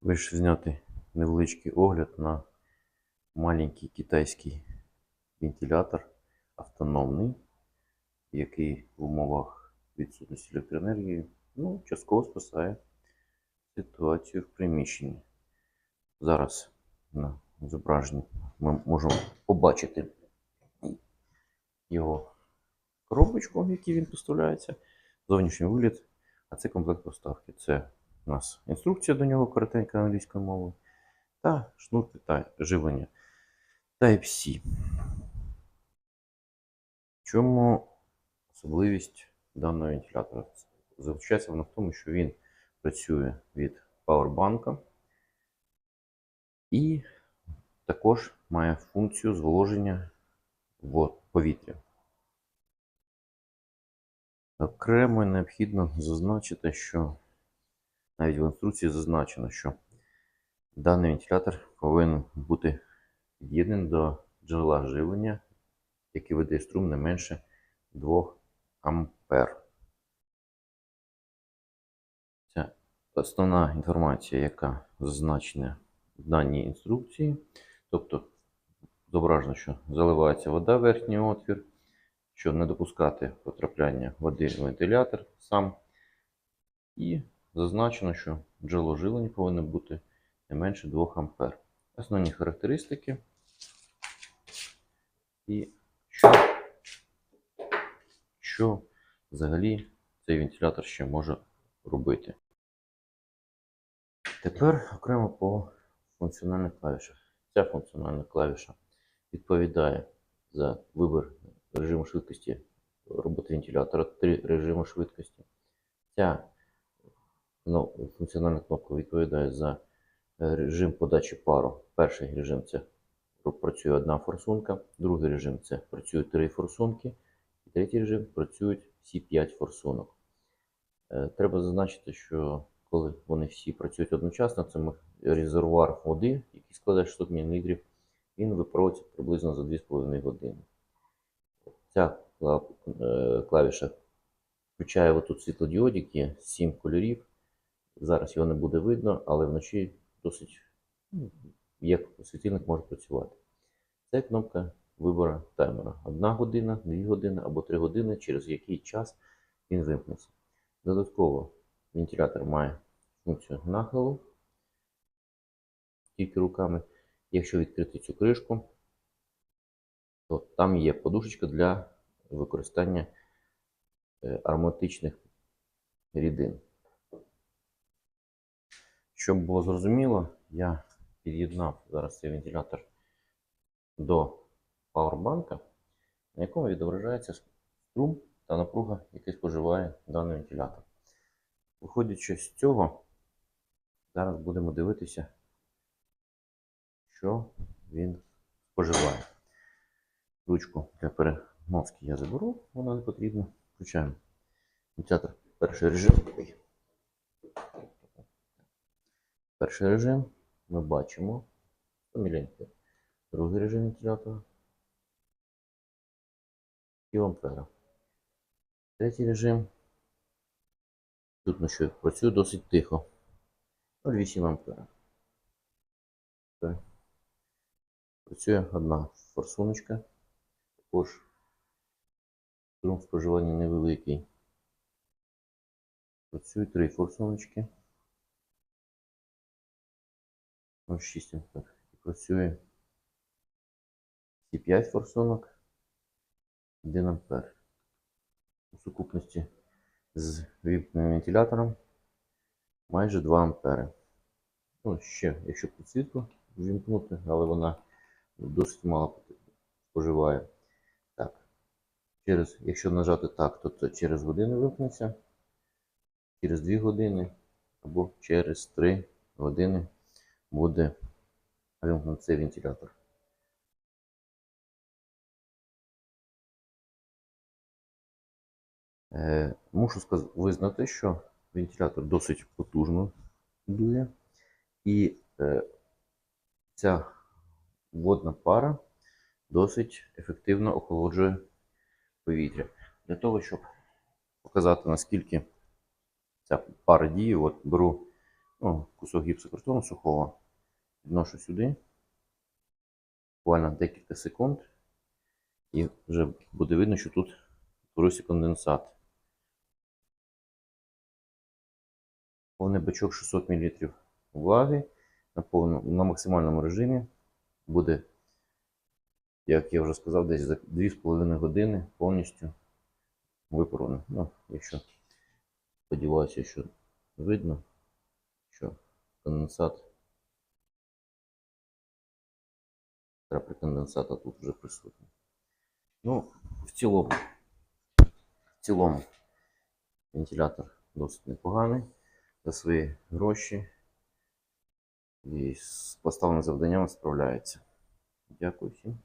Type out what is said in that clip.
Вирішив зняти невеличкий огляд на маленький китайський вентилятор автономний, який в умовах відсутності електроенергії ну, частково спасає ситуацію в приміщенні. Зараз на зображенні ми можемо побачити його коробочку, в якій він поставляється, зовнішній вигляд, а це комплект поставки. Це у нас інструкція до нього коротенька англійською мовою та шнур та живлення Type-C. В чому особливість даного вентилятора? Заключається вона в тому, що він працює від павербанка і також має функцію зволоження в повітря. Окремо необхідно зазначити, що навіть в інструкції зазначено, що даний вентилятор повинен бути під'єднаний до джерела живлення, який видає струм не менше 2 ампер. Це основна інформація, яка зазначена в даній інструкції. Тобто зображено, що заливається вода в верхній отвір, щоб не допускати потрапляння води в вентилятор сам. І зазначено, що джерело живлення повинно бути не менше 2 А. Основні характеристики. І що, що взагалі цей вентилятор ще може робити. Тепер окремо по функціональних клавішах. Ця функціональна клавіша відповідає за вибір режиму швидкості роботи вентилятора, три режими швидкості. Ця ну, функціональна кнопка відповідає за режим подачі пару. Перший режим це працює одна форсунка, другий режим це працюють три форсунки, і третій режим працюють всі 5 форсунок. Е, Треба зазначити, що коли вони всі працюють одночасно, це резервуар води, який складає 600 мл, він випаровується приблизно за 2,5 години. Ця е, клавіша включає отут світлодіодики, 7 кольорів. Зараз його не буде видно, але вночі досить ну, як світильник може працювати. Це кнопка вибору таймера. Одна година, 2 години або 3 години, через який час він вимкнеться. Додатково вентилятор має функцію нахилу тільки руками. Якщо відкрити цю кришку, то там є подушечка для використання е, ароматичних рідин. Щоб було зрозуміло, я під'єднав зараз цей вентилятор до павербанка, на якому відображається струм та напруга, який споживає даний вентилятор. Виходячи з цього, зараз будемо дивитися, що він споживає. Ручку для переноски я заберу, вона не потрібна. Включаємо вентилятор перший режим. Перший режим ми бачимо 100 мА. Другий режим вентилятора пів ампера. Третій режим. Тут ну що, працює досить тихо. 0,8 ампера. Працює одна форсуночка. Також струм споживання невеликий. Працюють три форсуночки. 0,6 ампер. І працює і 5 форсунок 1 ампер. У сукупності з вімкненим вентилятором майже 2 ампери. Ну, ще, якщо підсвітку вімкнути, але вона досить мало споживає. Так. Через, якщо нажати так, то, то через годину вимкнеться, через 2 години або через 3 години буде вимкнути цей вентилятор. Е, Мушу визнати, що вентилятор досить потужно дує, і е, ця водна пара досить ефективно охолоджує повітря. Для того, щоб показати, наскільки ця пара діє, от беру ну, кусок гіпсокартону сухого. Відношу сюди. Буквально декілька секунд. І вже буде видно, що тут утворився конденсат. Повний бачок 600 мл влаги на, повному, на максимальному режимі буде, як я вже сказав, десь за 2,5 години повністю випаровано. Ну, якщо сподіваюся, що видно, конденсат, крапля конденсата тут вже присутні. Ну, в цілому, в цілому, вентилятор досить непоганий за свої гроші і з поставленим завданням справляється. Дякую всім.